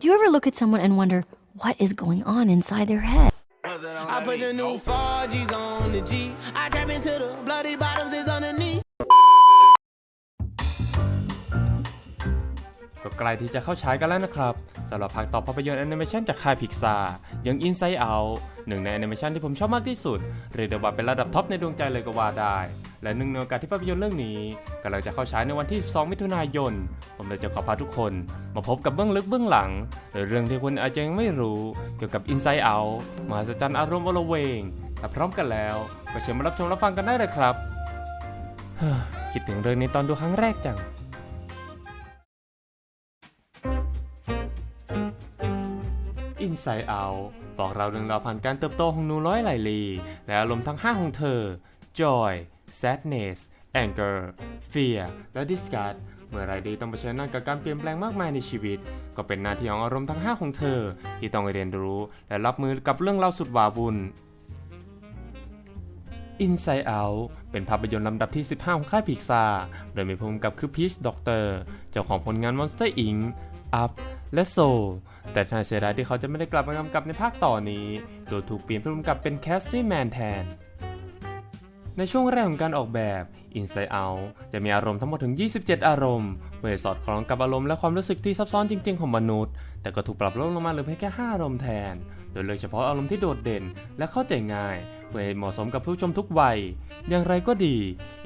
Do you ever look at someone and wonder what is going on inside their head? I put the new 4Gs on the G. I into the bloody bottoms ใกล้ที่จะเข้าฉายกันแล้วนะครับสำหรับภาคต่อภาพยนตร์แอนิเมชันจากค่ายพิกซาอย่าง Inside Out หนึ่งในแอนิเมชันที่ผมชอบมากที่สุดเรียกได้ว่าเป็นระดับท็อปในดวงใจเลยก็ว่าได้ และหนึ่งในโอกาสที่ภาพยนตร์เรื่องนี้กำลังจะเข้าฉายในวันที่ 2 มิถุนายน ผมเลยจะขอพาทุกคน มาพบกับเบื้องลึกเบื้องหลัง หรือเรื่องที่คุณอาจจะยังไม่รู้เกี่ยวกับ Inside Out มหัศจรรย์อารมณ์อลเวงถ้าพร้อมกันแล้วก็เชิญมารับชมรับฟังกันได้เลยครับคิดถึงเรื่องนี้ตอนดูครั้งแรกจัง Inside Out บอกเราเรื่องราวผ่านการเติบโตของหนูร้อยไหลลี และอารมณ์ทั้ง 5 ของเธอ Joy Sadness Anger Fear และ Disgust เมื่อไรดีต้องเผชิญหน้ากับการเปลี่ยนแปลงมากมายในชีวิต ก็เป็นหน้าที่ของอารมณ์ทั้ง 5 ของเธอ ที่ต้องเรียนรู้ และรับมือกับเรื่องราวสุดหวาวุ่น Inside Out เป็นภาพยนตร์ลำดับที่ 15 ของค่ายพิกซาโดยมีผู้กำกับคือพีชด็อกเตอร์ เจ้าของผลงาน Monster Inc. Up และ Soul แต่น่าเสียดายที่เขาจะไม่ได้กลับมากำกับในภาคต่อนี้ โดยถูกเปลี่ยนผู้กำกับเป็นแคสลี่แมนแทน ในช่วงแรกของการออกแบบ Inside Out จะมีอารมณ์ทั้งหมดถึง 27 อารมณ์เพื่อสอดคล้องกับอารมณ์และความรู้สึกที่ซับซ้อนจริง ๆ ของมนุษย์ แต่ก็ถูกปรับลดลงมาเหลือเพียงแค่5อารมณ์แทน โดยเลือกเฉพาะอารมณ์ที่โดดเด่น และเข้าใจง่ายเพื่อให้เหมาะสมกับผู้ชมทุกวัย อย่างไรก็ดี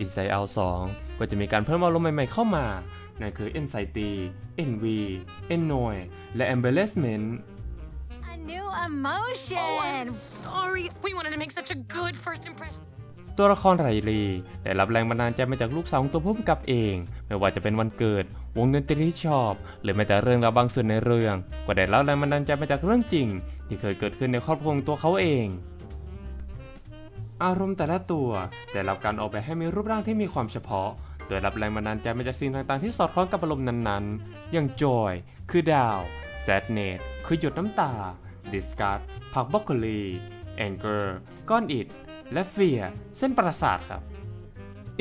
Inside Out 2 ก็จะมีการเพิ่มอารมณ์ใหม่ ๆ เข้ามา นั่นคือ Anxiety Envy Annoy และ Embarrassment A new emotion. Sorry, we wanted to make such a good first impression. ตัวละครไรลีได้รับแรงบันดาลใจมาจากลูกสาวของตัวผู้กำกับเอง ไม่ว่าจะเป็นวันเกิด วงดนตรีที่ชอบ หรือแม้แต่เรื่องราวบางส่วนในเรื่อง ก็ได้รับแรงบันดาลใจมาจากเรื่องจริง ที่เคยเกิดขึ้นในครอบครัวของตัวเขาเอง อารมณ์แต่ละตัวได้รับการออกแบบให้มีรูปร่างที่มีความเฉพาะ โดยรับแรงบันดาลใจมาจากสิ่งต่างๆ ที่สอดคล้องกับอารมณ์นั้นๆ อย่าง joy คือดาว sadness คือหยดน้ำตา disgust ผักบรอกโคลี anger ก้อนอิฐและ fear เส้นประสาทครับ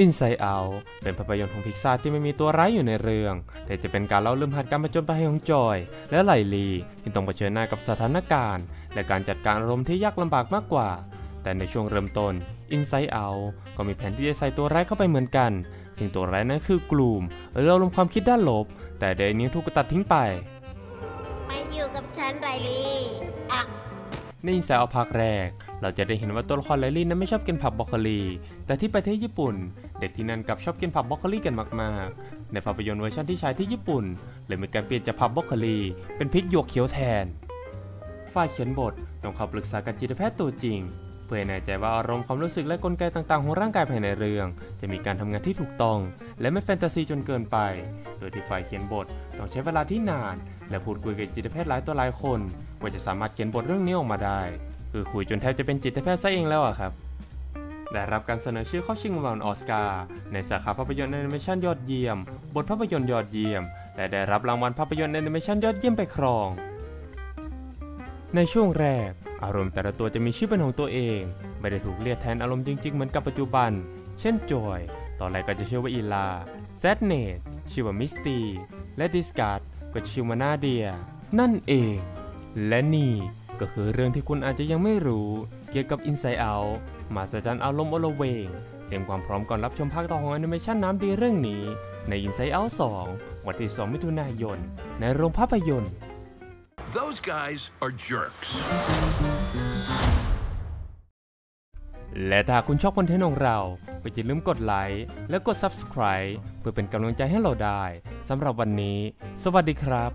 Inside Out เป็นภาพยนตร์ของพิกซาที่ไม่มีตัวร้ายอยู่ในเรื่อง แต่จะเป็นการเล่าเรื่องผ่านการผจญภัยของจอย และไลลีที่ต้องเผชิญหน้ากับสถานการณ์ และการจัดการอารมณ์ที่ยากลำบากมากกว่า แต่ในช่วงเริ่มต้น Inside Out ก็มีแผนที่จะใส่ตัวร้ายเข้าไปเหมือนกัน ซึ่งตัวร้ายนั้นคือกลุ่มหรืออารมณ์ความคิดด้านลบ แต่เดี๋ยวนี้ถูกตัดทิ้งไปมาอยู่กับฉันไรลี่อะในอินไซด์เอาภาคแรก เราจะได้เห็นว่าตัวละครไลลี่นั้นไม่ชอบกินผักบรอกโคลี แต่ที่ประเทศญี่ปุ่น เด็กที่นั่นกลับชอบกินผักบรอกโคลีกันมาก ๆ ในภาพยนตร์เวอร์ชันที่ฉายที่ญี่ปุ่นเลยมีการเปลี่ยนจากผักบรอกโคลี เป็นพริกหยวกเขียวแทน ฝ่ายเขียนบทต้องเข้าปรึกษากับจิตแพทย์ตัวจริงเพื่อให้แน่ใจว่าอารมณ์ความรู้สึกและกลไกต่างๆ ของร่างกายภายในเรื่อง จะมีการทำงานที่ถูกต้อง และไม่แฟนตาซีจนเกินไป โดยที่ฝ่ายเขียนบทต้องใช้เวลาที่นาน และพูดคุยกับจิตแพทย์หลายต่อหลายคนกว่าจะสามารถเขียนบทเรื่องนี้ออกมาได้ คือคุยจนแทบจะเป็นจิตแพทย์ซะเองแล้วอะครับได้รับการเสนอชื่อเข้าชิงรางวัลออสการ์ในสาขาภาพยนตร์แอนิเมชันยอดเยี่ยม บทภาพยนตร์ยอดเยี่ยม และได้รับรางวัลภาพยนตร์แอนิเมชันยอดเยี่ยมไปครอง ในช่วงแรก อารมณ์แต่ละตัวจะมีชื่อเป็นของตัวเอง ไม่ได้ถูกเรียกแทนอารมณ์จริงๆ เหมือนกับปัจจุบัน เช่นจอย ตอนแรกก็จะชื่อว่าอีลาแซดเนตชื่อว่ามิสตีและดิสการ์ดก็ชื่อว่านาเดีย นั่นเอง และนี่ก็คือเรื่องที่คุณอาจจะยังไม่รู้ เกี่ยวกับ Inside Out มาสจันอารมณ์อลเวงเตรียมความพร้อมก่อนรับชมภาคต่อของแอนิเมชันน้ำดีเรื่องนี้ ใน Inside Out 2 วันที่ 2 มิถุนายน ในโรงภาพยนตร์ Those guys are jerks. และถ้าคุณชอบคอนเทนต์ของเรา ก็อย่าลืมกดไลค์และกด Subscribe เพื่อเป็นกำลังใจให้เราได้สำหรับวันนี้ สวัสดีครับ